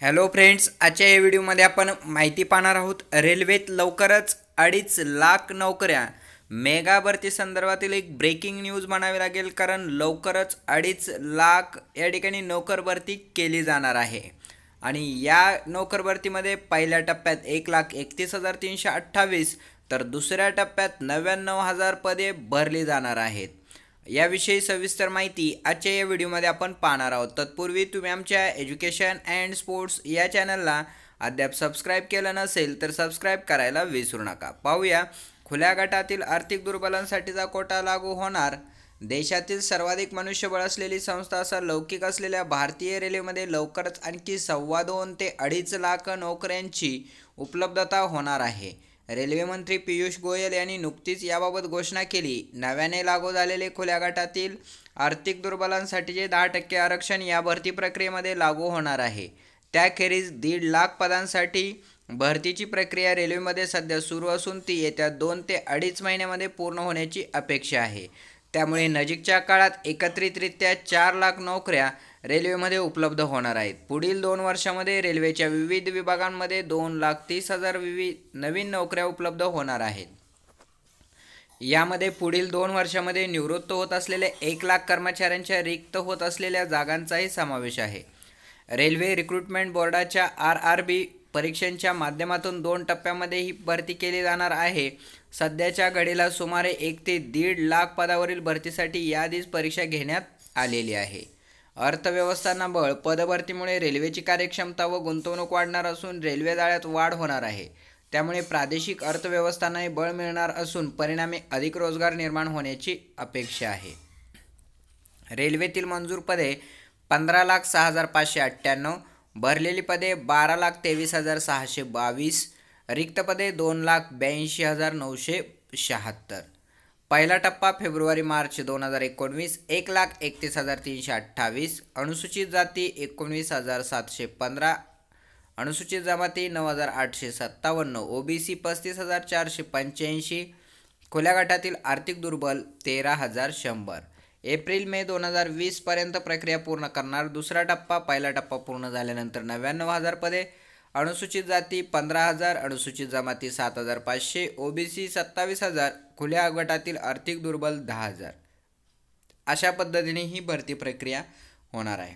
Hello friends आजच्या या व्हिडिओमध्ये आपण माहिती पाहणार आहोत रेल्वेत लवकरच अडीच लाख नोकऱ्या. मेगा भरती संदर्भातील एक ब्रेकिंग न्यूज म्हणावी लागेल कारण लवकरच अडीच लाख या ठिकाणी नोकर भरती केली जाणार आहे. आणि या नोकर भरतीमध्ये पहिल्या टप्प्यात एक लाख एकतीस हजार तीनशे अठ्ठावीस तर दुसऱ्या टप्प्यात नव्याण्णव हजार पदे भरली जाणार आहेत. याविषयी सविस्तर माहिती आजच्या या व्हिडिओमध्ये आपण पाहणार आहोत. तत्पूर्वी तुम्ही आमच्या एज्युकेशन अँड स्पोर्ट्स या चॅनलला अद्याप सबस्क्राईब केलं नसेल तर सबस्क्राईब करायला विसरू नका. पाहूया खुल्या गटातील आर्थिक दुर्बलांसाठीचा कोटा लागू होणार. देशातील सर्वाधिक मनुष्यबळ असलेली संस्था असा लौकिक असलेल्या भारतीय रेल्वेमध्ये लवकरच आणखी सव्वा दोन ते अडीच लाख नोकऱ्यांची उपलब्धता होणार आहे. रेल्वेमंत्री पियुष गोयल यांनी नुकतीच याबाबत घोषणा केली. नव्याने लागू झालेले खुल्या गटातील आर्थिक दुर्बलांसाठीचे दहा टक्के आरक्षण या भरती प्रक्रियेमध्ये लागू होणार आहे. त्याखेरीज दीड लाख पदांसाठी भरतीची प्रक्रिया रेल्वेमध्ये सध्या सुरू असून ती येत्या दोन ते अडीच महिन्यामध्ये पूर्ण होण्याची अपेक्षा आहे. त्यामुळे नजीकच्या काळात एकत्रितरित्या चार लाख नोकऱ्या रेल्वेमध्ये उपलब्ध होणार आहेत. पुढील दोन वर्षामध्ये रेल्वेच्या विविध विभागांमध्ये दोन लाख तीस हजार विविध नवीन नोकऱ्या उपलब्ध होणार आहेत. यामध्ये पुढील दोन वर्षामध्ये निवृत्त होत असलेल्या एक लाख कर्मचाऱ्यांच्या रिक्त होत असलेल्या जागांचाही समावेश आहे. रेल्वे रिक्रुटमेंट बोर्डाच्या आर आर बी परीक्षांच्या माध्यमातून दोन टप्प्यामध्ये ही भरती केली जाणार आहे. सध्याच्या घडीला सुमारे एक ते दीड लाख पदावरील भरतीसाठी याआधीच परीक्षा घेण्यात आलेली आहे. अर्थव्यवस्थांना बळ पदभरतीमुळे रेल्वेची कार्यक्षमता व गुंतवणूक वाढणार असून रेल्वे जाळ्यात वाढ होणार आहे. त्यामुळे प्रादेशिक अर्थव्यवस्थांनाही बळ मिळणार असून परिणामी अधिक रोजगार निर्माण होण्याची अपेक्षा आहे. रेल्वेतील मंजूर पदे पंधरा लाख सहा हजार पाचशे अठ्ठ्याण्णव भरलेली पदे बारा लाख तेवीस हजार सहाशे बावीस रिक्त पदे दोन लाख ब्याऐंशी हजार नऊशे शहात्तर. पहिला टप्पा फेब्रुवारी मार्च दोन हजार एकोणवीस एक लाख एकतीस हजार तीनशे अठ्ठावीस अनुसूचित जाती एकोणवीस हजार सातशे पंधरा अनुसूचित जमाती नऊ हजार आठशे सत्तावन्न ओबीसी पस्तीस हजार चारशे पंच्याऐंशी खुल्या गटातील आर्थिक दुर्बल तेरा हजार शंभर. एप्रिल मे दोन हजार वीसपर्यंत प्रक्रिया पूर्ण करणार दुसरा टप्पा पहिला टप्पा पूर्ण झाल्यानंतर नव्याण्णव हजार पदे अनुसूचित जाती पंधरा हजार अनुसूचित जमाती सात हजार पाचशे ओबीसी सत्तावीस हजार खुल्या गटातील आर्थिक दुर्बल दहा हजार. अशा पद्धतीने ही भरती प्रक्रिया होणार आहे.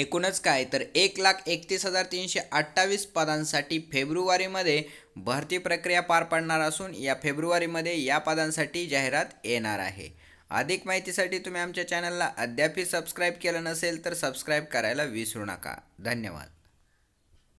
एकूणच काय तर एक लाख एकतीस हजार तीनशे अठ्ठावीस पदांसाठी फेब्रुवारीमध्ये भरती प्रक्रिया पार पडणार असून या फेब्रुवारीमध्ये या पदांसाठी जाहिरात येणार आहे. अधिक माहितीसाठी तुम्ही आमच्या चॅनलला अद्यापही सबस्क्राईब केलं नसेल तर सबस्क्राईब करायला विसरू नका. धन्यवाद.